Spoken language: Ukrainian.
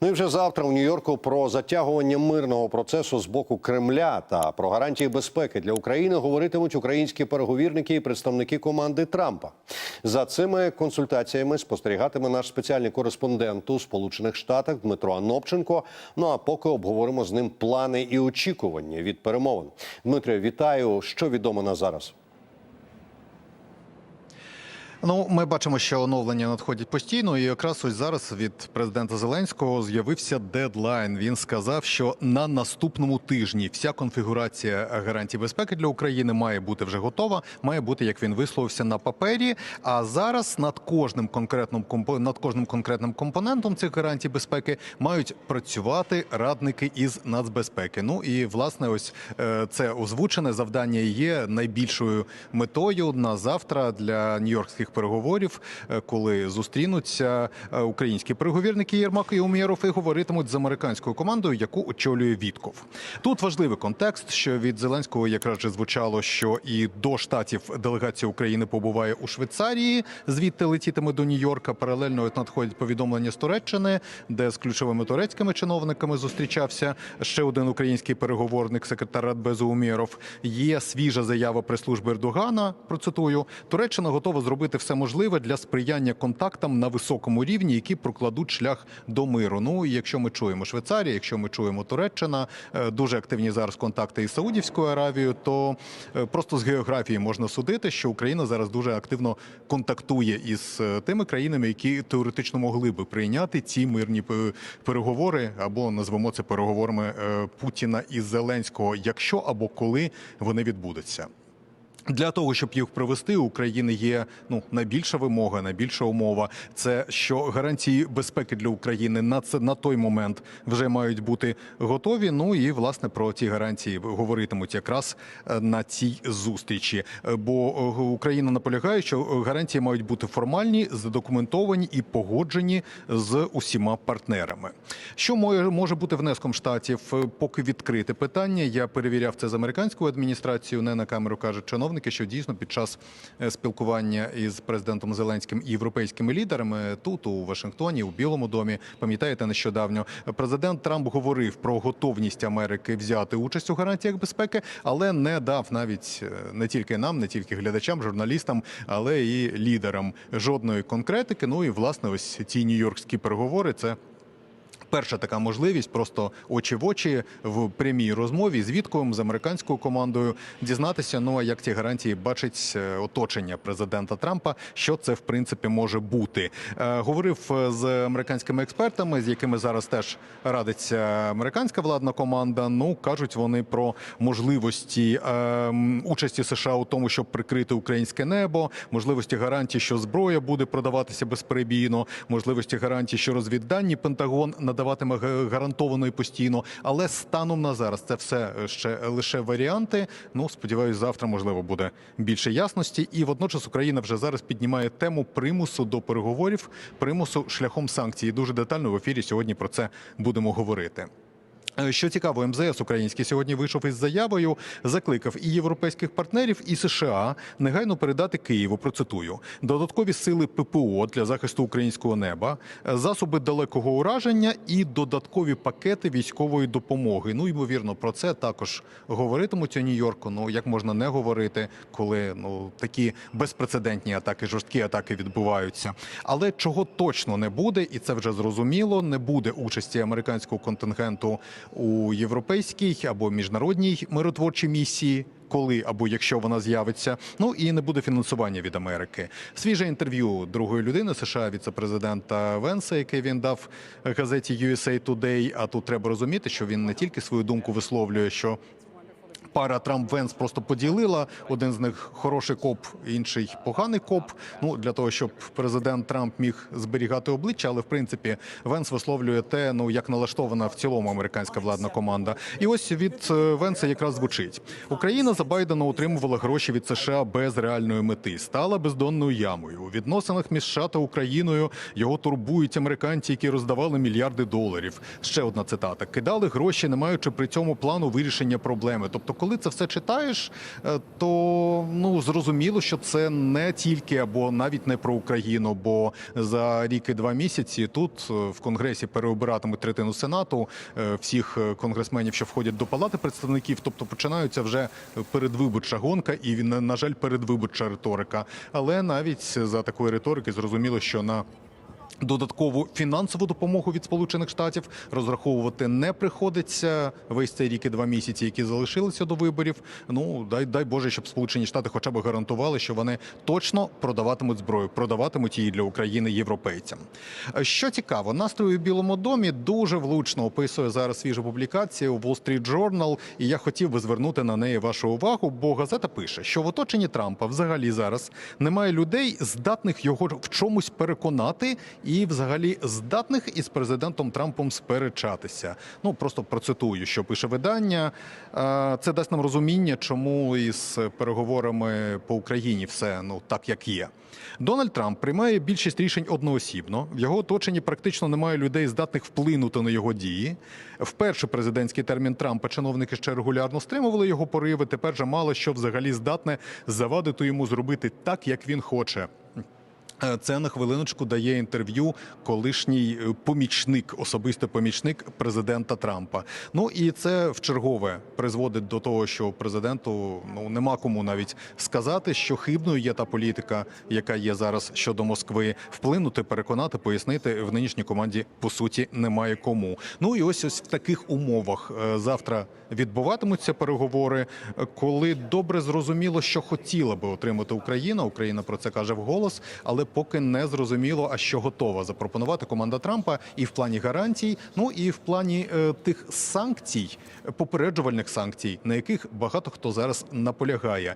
Ну і вже завтра у Нью-Йорку про затягування мирного процесу з боку Кремля та про гарантії безпеки для України говоритимуть українські переговірники і представники команди Трампа. За цими консультаціями спостерігатиме наш спеціальний кореспондент у Сполучених Штатах Дмитро Анопченко. Ну а поки обговоримо з ним плани і очікування від перемовин. Дмитре, вітаю. Що відомо на зараз? Ну, ми бачимо, що оновлення надходять постійно, і якраз ось зараз від президента Зеленського з'явився дедлайн. Він сказав, що на наступному тижні вся конфігурація гарантій безпеки для України має бути вже готова, має бути, як він висловився, на папері. А зараз над кожним конкретним над кожним конкретним компонентом цих гарантій безпеки мають працювати радники із нацбезпеки. Ну і власне, ось е, це озвучене завдання є найбільшою метою на завтра для нью-йоркських переговорів, е, коли зустрінуться е, українські переговірники Єрмак і Умєров і говоритимуть з американською командою, яку очолює Вітков. Тут важливий контекст, що від Зеленського якраз же звучало, що і до штатів делегація України побуває у Швейцарії, звідти летітиме до Нью-Йорка. Паралельно надходять повідомлення з Туреччини, де з ключовими турецькими чиновниками зустрічався ще один український переговорник, секретар Радбезу Умєров. Є свіжа заява прес-служби Ердогана. Процитую: Туреччина готова зробити все можливе для сприяння контактам на високому рівні, які прокладуть шлях до миру. Ну і якщо ми чуємо Швейцарія, якщо ми чуємо Туреччина, е, дуже активні зараз контакти із Саудівською Аравією, то е, просто з географії можна судити, що Україна зараз дуже активно контактує із е, тими країнами, які теоретично могли би прийняти ці мирні переговори, або назвемо це переговорами Путіна і Зеленського, якщо або коли вони відбудуться. Для того щоб їх провести, у України є ну найбільша вимога, найбільша умова. Це що гарантії безпеки для України на це на той момент вже мають бути готові. Ну і власне про ці гарантії говоритимуть якраз е, на цій зустрічі. Е, Бо е, Україна наполягає, що гарантії мають бути формальні, задокументовані і погоджені з усіма партнерами. Що може, бути внеском штатів? Поки відкрите питання. Я перевіряв це з американською адміністрацією. Не на камеру кажуть чиновники, що дійсно під час е, спілкування із президентом Зеленським і європейськими лідерами тут у Вашингтоні, у Білому домі, пам'ятаєте, нещодавно президент Трамп говорив про готовність Америки взяти участь у гарантіях безпеки, але не дав навіть е, не тільки нам, не тільки глядачам, журналістам, але і лідерам жодної конкретики. Ну і власне, ось ці нью-йоркські переговори це. Перша така можливість просто очі в очі в прямій розмові з Вітковим, з американською командою дізнатися. Ну а як ці гарантії бачить е, оточення президента Трампа, що це в принципі може бути. Е, говорив е, з американськими експертами, з якими зараз теж радиться американська владна команда. Ну кажуть вони про можливості участі США у тому, щоб прикрити українське небо, можливості гарантії, що зброя буде продаватися безперебійно, можливості гарантії, що розвіддані Пентагон надаватиме гарантовано і постійно. Але станом на зараз це все ще лише варіанти. Ну сподіваюсь, завтра можливо буде більше ясності. І водночас Україна вже зараз піднімає тему примусу до переговорів, примусу шляхом санкцій. Дуже детально в ефірі сьогодні про це будемо говорити. Е, Що цікаво, МЗС український сьогодні вийшов із заявою, закликав і європейських партнерів, і США негайно передати Києву. Процитую додаткові сили ППО для захисту українського неба, е, засоби далекого ураження і додаткові пакети військової допомоги. Ну ймовірно, про це також говоритимуть у Нью-Йорку. Ну як можна не говорити, коли ну такі безпрецедентні атаки, жорсткі атаки відбуваються. Але чого точно не буде, і це вже зрозуміло, не буде участі американського контингенту у європейській або міжнародній миротворчій місії. Коли або якщо вона з'явиться, ну і не буде фінансування від Америки. Свіже інтерв'ю другої людини США віце-президента Венса, який він дав газеті USA Today, А тут треба розуміти, що він не тільки свою думку висловлює, що пара Трамп Венс просто поділила. Один з них хороший коп, інший поганий коп. Ну для того, щоб президент Трамп міг зберігати обличчя, але в принципі Венс висловлює те, ну як налаштована в цілому американська владна команда. І ось від е, Венса якраз звучить: Україна за Байдена отримувала гроші від США без реальної мети, стала бездонною ямою. У відносинах між США та Україною його турбують американці, які роздавали мільярди доларів. Ще одна цитата: кидали гроші, не маючи при цьому плану вирішення проблеми. Тобто, коли коли це все читаєш, е, то ну зрозуміло, що це не тільки або навіть не про Україну, бо за рік і два місяці тут е, в конгресі переобиратимуть третину сенату е, всіх конгресменів, що входять до палати представників. Тобто починаються вже передвиборча гонка і на жаль, передвиборча риторика. Але навіть за такої риторики зрозуміло, що на Додаткову фінансову допомогу від Сполучених Штатів розраховувати не приходиться весь цей рік і два місяці, які залишилися до виборів. Ну дай дай Боже, щоб Сполучені Штати хоча б гарантували, що вони точно продаватимуть зброю, продаватимуть її для України європейцям. Що цікаво, настрої у Білому домі дуже влучно описує зараз свіжа публікація у Wall Street Journal, і я хотів би звернути на неї вашу увагу, бо газета пише, що в оточенні Трампа взагалі зараз немає людей, здатних його в чомусь переконати, і взагалі здатних із президентом Трампом сперечатися. Ну просто процитую, що пише видання. Це дасть нам розуміння, чому із переговорами по Україні все ну так як є. Дональд Трамп приймає більшість рішень одноосібно. В його оточенні практично немає людей, здатних вплинути на його дії. В перший президентський термін Трампа чиновники ще регулярно стримували його пориви. Тепер же мало що взагалі здатне завадити йому зробити так, як він хоче. Е, Це на хвилиночку дає інтерв'ю колишній е, помічник, особистий помічник президента Трампа. Ну і це в чергове призводить до того, що президенту ну нема кому навіть сказати, що хибною є та політика, яка є зараз щодо Москви. Вплинути, переконати, пояснити в нинішній команді по суті немає кому. Ну і ось ось в таких умовах е, завтра відбуватимуться переговори, коли добре зрозуміло, що хотіла би отримати Україна. Україна про це каже вголос, але поки не зрозуміло, а що готова запропонувати команда Трампа і в плані гарантій, ну і в плані е, тих санкцій, попереджувальних санкцій, на яких багато хто зараз наполягає.